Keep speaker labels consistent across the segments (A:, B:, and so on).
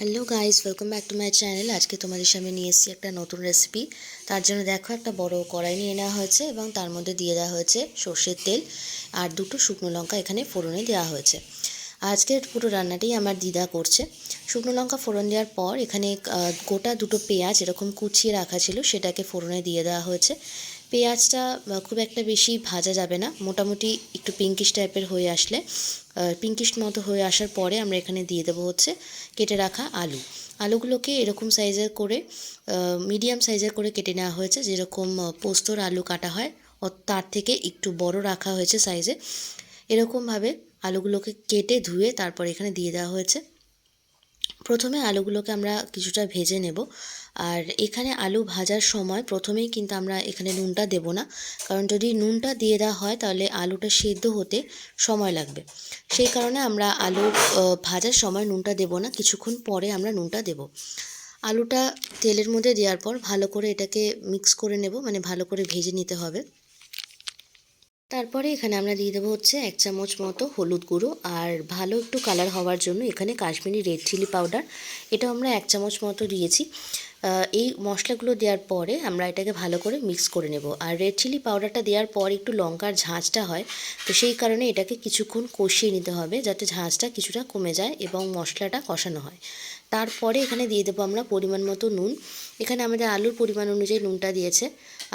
A: Hello guys welcome back to my channel আজকে তোমাদের সামনে নিয়ে এসেছি একটা নতুন রেসিপি তার জন্য দেখো একটা বড় কড়াই নিয়ে নেওয়া হয়েছে এবং তার মধ্যে দিয়ে দেওয়া হয়েছে সর্ষের তেল আর দুটো শুকনো লঙ্কা এখানে ফোড়নে দেওয়া হয়েছে। আজকের পুরো রান্নাটাই আমার দিদা করছে। শুকনো লঙ্কা ফোড়ন দেওয়ার পর এখানে গোটা দুটো পেঁয়াজ এরকম কুচিয়ে রাখা ছিল, সেটাকে ফোড়নে দিয়ে দেওয়া হয়েছে। পেঁয়াজটা খুব একটা বেশি ভাজা যাবে না। মোটামুটি একটু পিঙ্কিশ টাইপের হয়ে আসলে পিঙ্কিশ মতো হয়ে আসার পরে আমরা এখানে দিয়ে দেবো হচ্ছে কেটে রাখা আলু। আলুগুলোকে এরকম সাইজের করে মিডিয়াম সাইজের করে কেটে নেওয়া হয়েছে। যেরকম পোস্তর আলু কাটা হয় ও তার থেকে একটু বড় রাখা হয়েছে সাইজে এরকমভাবে আলুগুলোকে কেটে ধুয়ে তারপর এখানে দিয়ে দেওয়া হয়েছে। প্রথমে আলুগুলোকে আমরা কিছুটা ভেজে নেব। আর এখানে আলু ভাজার সময় প্রথমেই কিন্তু আমরা এখানে নুনটা দেব না। কারণ যদি নুনটা দিয়ে দেওয়া হয়, তাহলে আলুটা সেদ্ধ হতে সময় লাগবে। সেই কারণে আমরা আলু ভাজার সময় নুনটা দেব না। কিছুক্ষণ পরে আমরা নুনটা দেব। আলুটা তেলের মধ্যে দেওয়ার পর ভালো করে এটাকে মিক্স করে নেব। মানে ভালো করে ভেজে নিতে হবে। তারপরে এখানে আমরা দিয়ে দেবো হচ্ছে এক চামচ মতো হলুদ গুঁড়ো আর ভালো একটু কালার হওয়ার জন্য এখানে কাশ্মীরি রেড চিলি পাউডার এটা আমরা এক চামচ মতো দিয়েছি। এই মশলাগুলো দেওয়ার পরে আমরা এটাকে ভালো করে মিক্স করে নেব। আর রেড চিলি পাউডারটা দেওয়ার পর একটু লঙ্কার ঝাঁঝটা হয়, তো সেই কারণে এটাকে কিছুক্ষণ কষিয়ে নিতে হবে যাতে ঝাঁঝটা কিছুটা কমে যায় এবং মশলাটা কষানো হয়। তারপরে এখানে দিয়ে দেবো আমরা পরিমাণ মতো নুন। এখানে আমাদের আলুর পরিমাণ অনুযায়ী নুনটা দিয়েছে।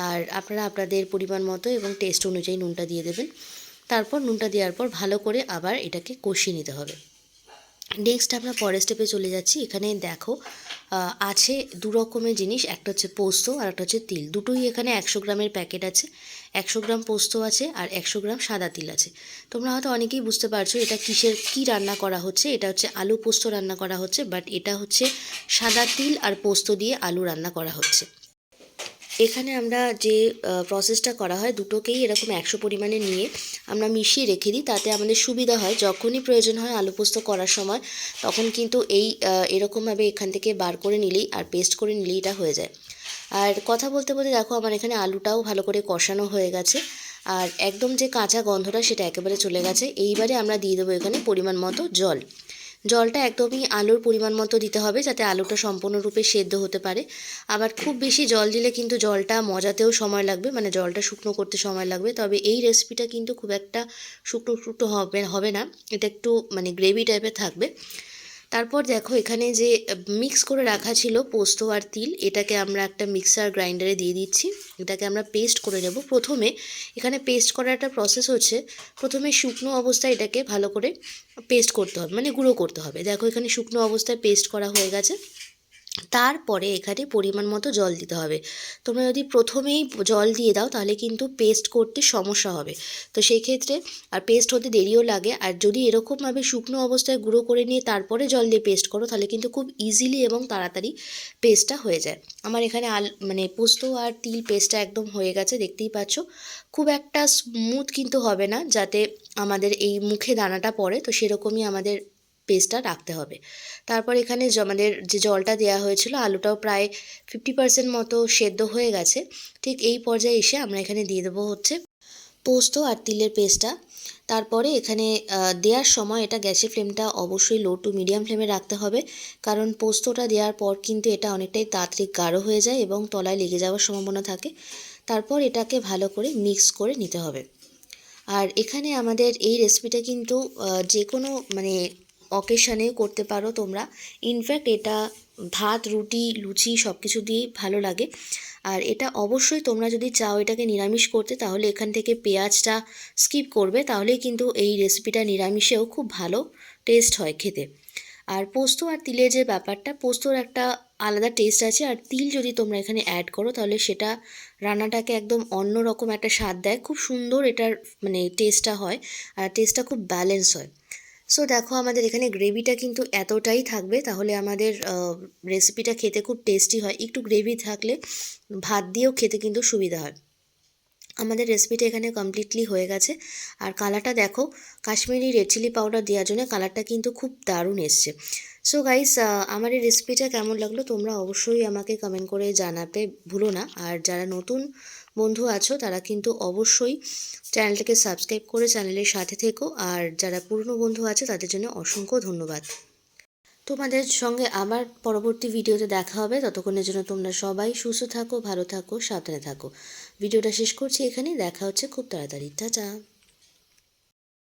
A: আর আপনারা আপনাদের পরিমাণ মতো এবং টেস্ট অনুযায়ী নুনটা দিয়ে দেবেন। তারপর নুনটা দেওয়ার পর ভালো করে আবার এটাকে কষিয়ে নিতে হবে। নেক্সট আমরা পরের স্টেপে চলে যাচ্ছি। এখানে দেখো আছে দু রকমের জিনিস। একটা হচ্ছে পোস্ত আর একটা হচ্ছে তিল। দুটোই এখানে একশো গ্রামের প্যাকেট আছে। একশো গ্রাম পোস্ত আছে আর একশো গ্রাম সাদা তিল আছে। তোমরা হয়তো অনেকেই বুঝতে পারছ এটা কিসের, কি রান্না করা হচ্ছে। এটা হচ্ছে আলু পোস্ত রান্না করা হচ্ছে বাট এটা হচ্ছে সাদা তিল আর পোস্ত দিয়ে আলু রান্না করা হচ্ছে। এখানে আমরা যে প্রসেসটা করা হয় দুটোকেই এরকম একশো পরিমাণে নিয়ে আমরা মিশিয়ে রেখে দিই। তাতে আমাদের সুবিধা হয়। যখনই প্রয়োজন হয় আলু পোস্ত করার সময় তখন কিন্তু এই এরকমভাবে এখান থেকে বার করে নিলেই আর পেস্ট করে নিলেই এটা হয়ে যায়। আর কথা বলতে বলতে দেখো আমার এখানে আলুটাও ভালো করে কষানো হয়ে গেছে। আর একদম যে কাঁচা গন্ধটা সেটা একেবারে চলে গেছে। এইবারে আমরা দিয়ে দেবো এখানে পরিমাণ মতো জল। জলটা একদমই আলুর পরিমাণ মতো দিতে হবে যাতে আলুটা সম্পূর্ণরূপে সেদ্ধ হতে পারে। আবার খুব বেশি জল দিলে কিন্তু জলটা মজাতেও সময় লাগবে মানে জলটা শুকনো করতে সময় লাগবে। তবে এই রেসিপিটা কিন্তু খুব একটা শুকনো শুকনো হবে হবে না। এটা একটু মানে গ্রেভি টাইপের থাকবে। তারপর দেখো এখানে যে মিক্স করে রাখা ছিল পোস্ত আর তিল, এটাকে আমরা একটা মিক্সার গ্রাইন্ডারে দিয়ে দিচ্ছি। এটাকে আমরা পেস্ট করে নেব। প্রথমে এখানে পেস্ট করার একটা প্রসেস হচ্ছে, প্রথমে শুকনো অবস্থায় এটাকে ভালো করে পেস্ট করতে হবে মানে গুঁড়ো করতে হবে। দেখো এখানে শুকনো অবস্থায় পেস্ট করা হয়ে গেছে। তারপরে এখানে পরিমাণ মতো জল দিতে হবে। তোমরা যদি প্রথমেই জল দিয়ে দাও, তাহলে কিন্তু পেস্ট করতে সমস্যা হবে। তো সেই ক্ষেত্রে আর পেস্ট হতে দেরিও লাগে। আর যদি এরকমভাবে শুকনো অবস্থায় গুঁড়ো করে নিয়ে তারপরে জল দিয়ে পেস্ট করো, তাহলে কিন্তু খুব ইজিলি এবং তাড়াতাড়ি পেস্টটা হয়ে যায়। আমার এখানে আল মানে পোস্ত আর তিল পেস্টটা একদম হয়ে গেছে, দেখতেই পাচ্ছ। খুব একটা স্মুথ কিন্তু হবে না, যাতে আমাদের এই মুখে দানাটা পড়ে। তো সেরকমই আমাদের পেস্টটা রাখতে হবে। তারপর এখানে আমাদের যে জলটা দেওয়া হয়েছিল, আলুটাও প্রায় ফিফটি পার্সেন্ট মতো সেদ্ধ হয়ে গেছে। ঠিক এই পর্যায়ে এসে আমরা এখানে দিয়ে দেবো হচ্ছে পোস্ত আর তিলের পেস্টটা তারপরে এখানে দেওয়ার সময় এটা গ্যাসের ফ্লেমটা অবশ্যই লো টু মিডিয়াম ফ্লেমে রাখতে হবে। কারণ পোস্তটা দেওয়ার পর কিন্তু এটা অনেকটাই তাড়াতাড়ি গাঢ় হয়ে যায় এবং তলায় লেগে যাওয়ার সম্ভাবনা থাকে। তারপর এটাকে ভালো করে মিক্স করে নিতে হবে। আর এখানে আমাদের এই রেসিপিটা কিন্তু যে কোনো মানে অকেশানে করতে পারো তোমরা। ইনফ্যাক্ট এটা ভাত, রুটি, লুচি সব কিছু দিয়েই ভালো লাগে। আর এটা অবশ্যই তোমরা যদি চাও এটাকে নিরামিষ করতে, তাহলে এখান থেকে পেঁয়াজটা স্কিপ করবে, তাহলেই কিন্তু এই রেসিপিটা নিরামিষেও খুব ভালো টেস্ট হয় খেতে। আর পোস্ত আর তিলের যে ব্যাপারটা, পোস্তর একটা আলাদা টেস্ট আছে। আর তিল যদি তোমরা এখানে অ্যাড করো, তাহলে সেটা রান্নাটাকে একদম অন্য রকম একটা স্বাদ দেয়। খুব সুন্দর এটার মানে টেস্টটা হয়। আর টেস্টটা খুব ব্যালেন্স হয়। সো দেখো, আমাদের এখানে গ্রেভিটা কিন্তু এতটাই থাকবে, তাহলে আমাদের রেসিপিটা খেতে খুব টেস্টি হয়। একটু গ্রেভি থাকলে ভাত দিয়েও খেতে কিন্তু সুবিধা হয়। আমাদের রেসিপিটা এখানে কমপ্লিটলি হয়ে গেছে। আর কালারটা দেখো, কাশ্মীরি রেড চিলি পাউডার দেওয়ার জন্য কালারটা কিন্তু খুব দারুণ এসছে। সো গাইস আমার এই রেসিপিটা কেমন লাগল তোমরা অবশ্যই আমাকে কমেন্ট করে জানাতে ভুলো না। আর যারা নতুন বন্ধু আছো, তারা কিন্তু অবশ্যই চ্যানেলটাকে সাবস্ক্রাইব করে চ্যানেলের সাথে থেকো। আর যারা পুরনো বন্ধু আছে, তাদের জন্য অসংখ্য ধন্যবাদ। তোমাদের সঙ্গে আবার পরবর্তী ভিডিওতে দেখা হবে। ততক্ষণের জন্য তোমরা সবাই সুস্থ থাকো, ভালো থাকো, সাবধানে থাকো। ভিডিওটা শেষ করছি এখানে দেখা হচ্ছে খুব তাড়াতাড়ি। টাটা!